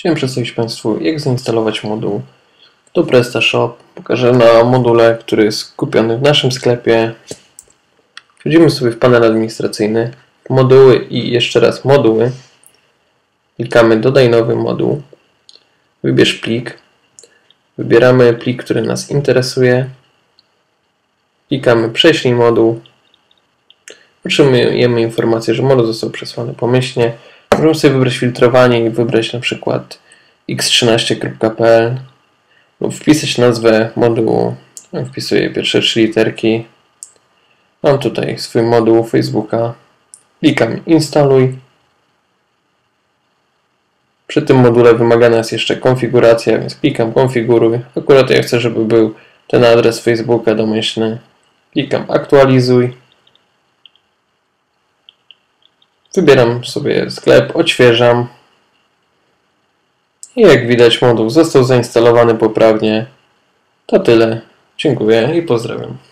Chciałem przedstawić Państwu, jak zainstalować moduł do PrestaShop. Pokażę na module, który jest kupiony w naszym sklepie. Wchodzimy sobie w panel administracyjny, moduły i jeszcze raz moduły. Klikamy dodaj nowy moduł. Wybierz plik. Wybieramy plik, który nas interesuje. Klikamy prześlij moduł. Otrzymujemy informację, że moduł został przesłany pomyślnie. Możemy sobie wybrać filtrowanie i wybrać na przykład x13.pl lub wpisać nazwę modułu. Wpisuję pierwsze trzy literki. Mam tutaj swój moduł Facebooka. Klikam instaluj. Przy tym module wymagana jest jeszcze konfiguracja, więc klikam konfiguruj. Akurat ja chcę, żeby był ten adres Facebooka domyślny. Klikam aktualizuj. Wybieram sobie sklep, odświeżam. I jak widać moduł został zainstalowany poprawnie. To tyle. Dziękuję i pozdrawiam.